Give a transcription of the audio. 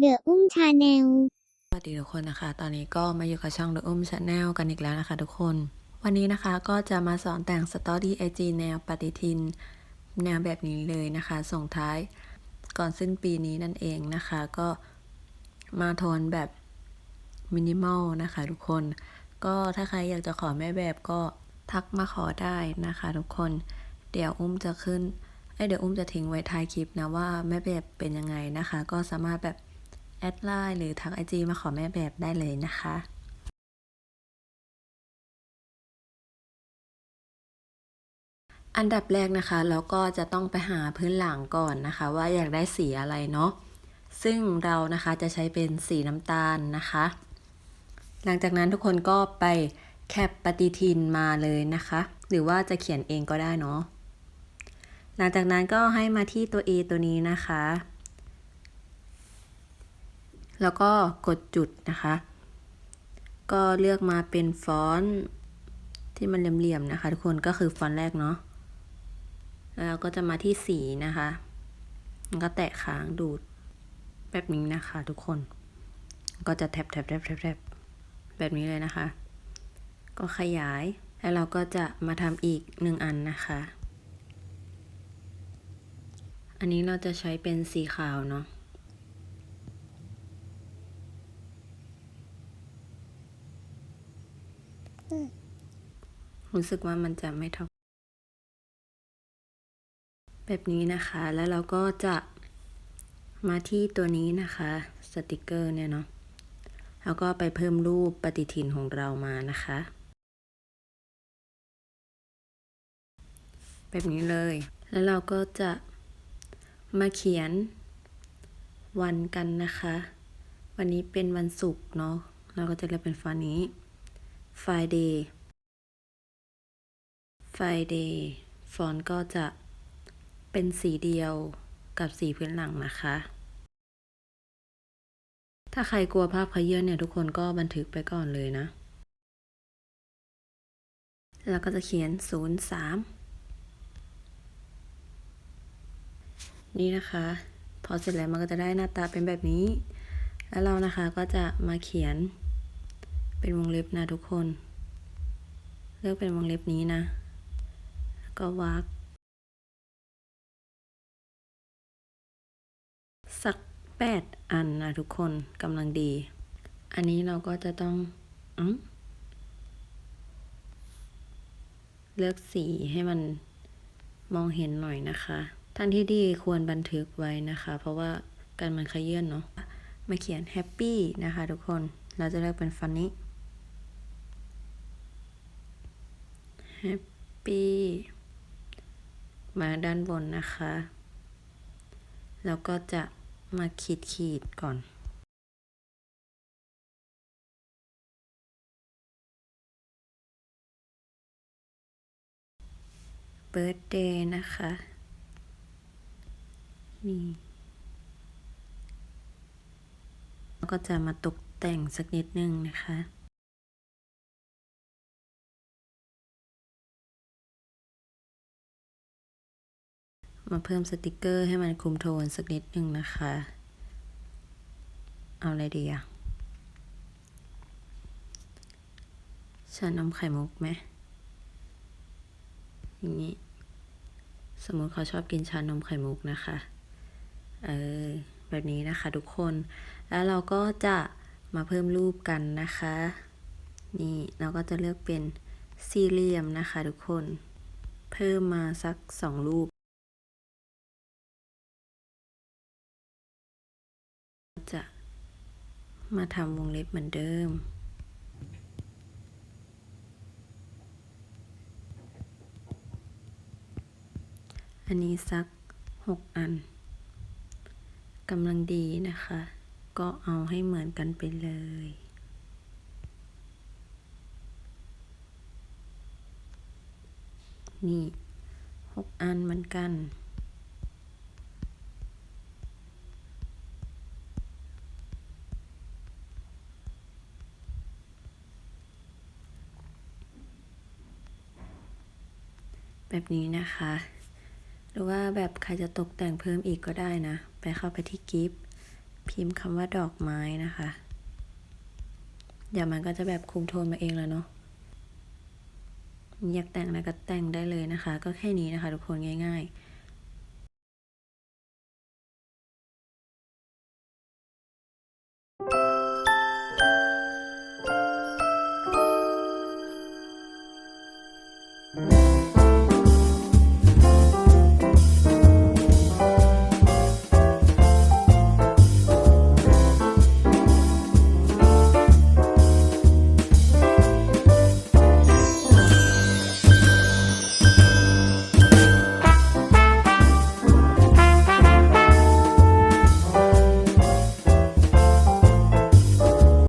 เดอะอุ้มชาแนลสวัสดีทุกคนนะคะ ตอนนี้ก็มาอยู่กับช่อง The Um Channel กันอีกแล้วนะคะทุกคน วันนี้นะคะก็จะมาสอนแต่งสตอรี่ไอจีแนวปฏิทิน แนวแบบนี้เลยนะคะ ส่งท้ายก่อนสิ้นปีนี้นั่นเองนะคะ ก็มาโทนแบบมินิมอลนะคะทุกคน ก็ถ้าใครอยากจะขอแม่แบบก็ทักมาขอได้นะคะทุกคน เดี๋ยวอุ้มจะขึ้นเอ้ยเดี๋ยวอุ้มจะทิ้งไว้ท้ายคลิปนะว่าแม่แบบเป็นยังไงนะคะ ก็สามารถแบบ แอดไลน์หรือทักไอจีมาขอแม่แบบได้เลยนะคะอันดับแรกนะคะเราก็จะต้องไปหาพื้นหลังก่อนนะคะ ว่าอยากได้สีอะไรเนาะซึ่งเรานะคะจะใช้เป็นสีน้ำตาลนะคะ หลังจากนั้นทุกคนก็ไปแคปปฏิทินมาเลยนะคะ หรือว่าจะเขียนเองก็ได้เนาะหลังจากนั้นก็ให้มาที่ตัว A ตัวนี้นะคะ แล้วก็กดจุดนะคะ ก็เลือกมาเป็นฟอนต์ที่มันเหลี่ยมๆนะคะ ทุกคนก็คือฟอนต์แรกเนาะแล้วก็จะมาที่สีนะคะมันก็แตะค้างดูดแบบนี้นะคะทุกคน ก็จะแทบแทบแทบแทบแทบแบบนี้เลยนะคะ ก็ขยายแล้วเราก็จะมาทำอีกหนึ่งอันนะคะ อันนี้เราจะใช้เป็นสีขาวเนาะ รู้สึกว่ามันจะไม่เท่า แบบนี้นะคะ แล้วเราก็จะมาที่ตัวนี้นะคะ สติกเกอร์เนี่ยเนาะ แล้วก็ไปเพิ่มรูปปฏิทินของเรามานะคะ แบบนี้เลย แล้วเราก็จะมาเขียนวันกันนะคะ วันนี้เป็นวันศุกร์เนาะ เราก็จะเรียกเป็นฟอนนี้ Friday Friday ฟอนต์ก็จะเป็นสีเดียวกับสีพื้นหลังนะคะ ถ้าใครกลัวภาพขยื่นเนี่ยทุกคนก็บันทึกไปก่อนเลยนะ แล้วก็จะเขียน 0 3 นี่นะคะ พอเสร็จแล้วมันก็จะได้หน้าตาเป็นแบบนี้ แล้วเรานะคะก็จะมาเขียน เป็นวงเล็บนะทุกคน เลือกเป็นวงเล็บนี้นะ แล้วก็วรรคสักแปดอันนะทุกคนกำลังดี อันนี้เราก็จะต้องอเลือกสีให้มันมองเห็นหน่อยนะคะท่างที่ดีควรบันทึกไว้นะคะ เพราะว่าการมันขยื่นเนาะมาเขียนแฮปปี้นะคะทุกคน เราจะเลือกเป็นฟันนี้ แฮปปี้มาด้านบนนะคะ แล้วก็จะมาขีดขีดก่อนเบิร์ดเดย์นะคะ นี่แล้วก็จะมาตกแต่งสักนิดนึงนะคะ มาเพิ่มสติกเกอร์ให้มันคุมโทนสักนิดนึงนะคะ เอาอะไรดีอะชานมไข่มุกไหมอย่างนี้ สมมติเขาชอบกินชานมไข่มุกนะคะ เออ แบบนี้นะคะทุกคน แล้วเราก็จะมาเพิ่มรูปกันนะคะ นี่เราก็จะเลือกเป็นสี่เหลี่ยมนะคะทุกคน เพิ่มมาสักสองรูป มาทำวงเล็บเหมือนเดิม อันนี้สักหกอันกำลังดีนะคะ ก็เอาให้เหมือนกันไปเลยนี่หกอันเหมือนกัน แบบนี้นะคะ หรือว่าแบบใครจะตกแต่งเพิ่มอีกก็ได้นะ ไปเข้าไปที่กิฟต์พิมพ์คำว่าดอกไม้นะคะ เดี๋ยวมันก็จะแบบคุมโทนมาเองแล้วเนาะอยากแต่งอะไรก็แต่งได้เลยนะคะ ก็แค่นี้นะคะ ทุกคนง่าย ๆ